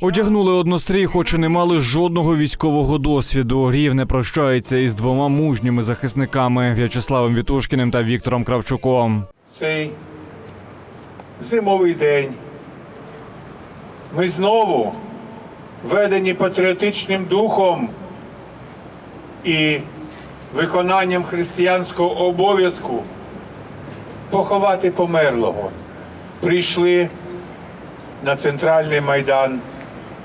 Одягнули однострій, хоч і не мали жодного військового досвіду. Рівне прощається із двома мужніми захисниками В'ячеславом Вітушкіним та Віктором Кравчуком. цей зимовий день. Ми знову ведені патріотичним духом і виконанням християнського обов'язку поховати померлого. Прийшли на центральний майдан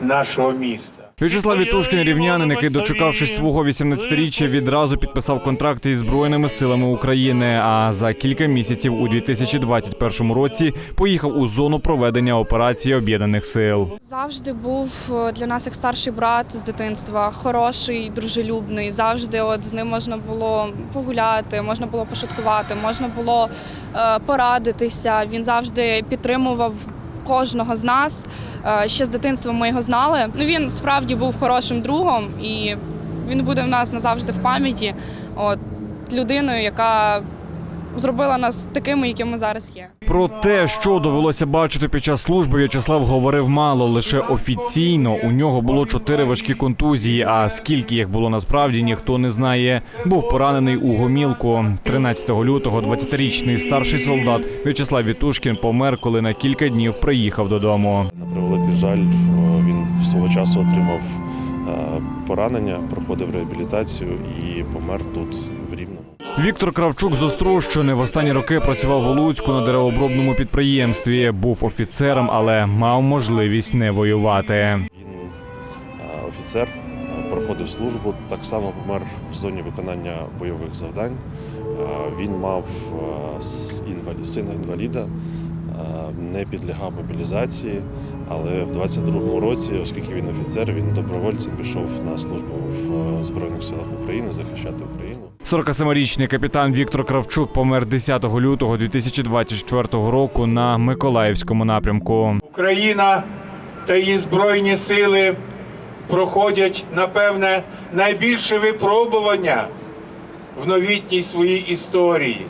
нашого міста. В'ячеслав Вітушкін рівнянин, який, дочекавшись свого 18-річчя, відразу підписав контракт із збройними силами України. А за кілька місяців у 2021 році поїхав у зону проведення операції об'єднаних сил. Завжди був е, для нас як старший брат з дитинства, хороший, дружелюбний. Завжди от з ним можна було погуляти, можна було пошуткувати, можна було е, порадитися. Він завжди підтримував кожного з нас. Е, ще з дитинства ми його знали. Ну він справді був хорошим другом, і він буде в нас назавжди в пам'яті. От людиною, яка зробила нас такими, якими ми зараз є. Про те, що довелося бачити під час служби, В'ячеслав говорив мало. Лише офіційно у нього було чотири важкі контузії. А скільки їх було насправді, ніхто не знає. Був поранений у гомілку. 13 лютого 20-річний старший солдат В'ячеслав Вітушкін помер, коли на кілька днів приїхав додому. На превеликий жаль, він свого часу отримав е, поранення, проходив реабілітацію і помер тут в Рівному. Віктор Кравчук з Острощини в останні роки працював у Луцьку на деревообробному підприємстві. Був офіцером, але мав можливість не воювати. Він офіцер, проходив службу, так само помер в зоні виконання бойових завдань. Він мав сина інваліда, не підлягав мобілізації, але в 22-му році, оскільки він офіцер, він добровольцем пішов на службу в е, Збройних силах України захищати Україну. 47-річний капітан Віктор Кравчук помер 10 лютого 2024 року на Миколаївському напрямку. Україна та її збройні сили проходять, напевне, найбільше випробування в новітній своїй історії.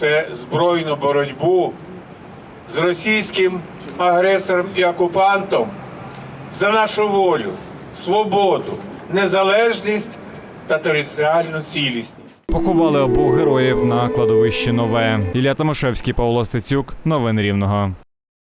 Це збройну боротьбу з російським агресором і окупантом за нашу волю, свободу, незалежність та територіальну цілісність. Поховали обох героїв на кладовищі Нове. Ілля Томашевський, Павло Стецюк. Новини Рівного.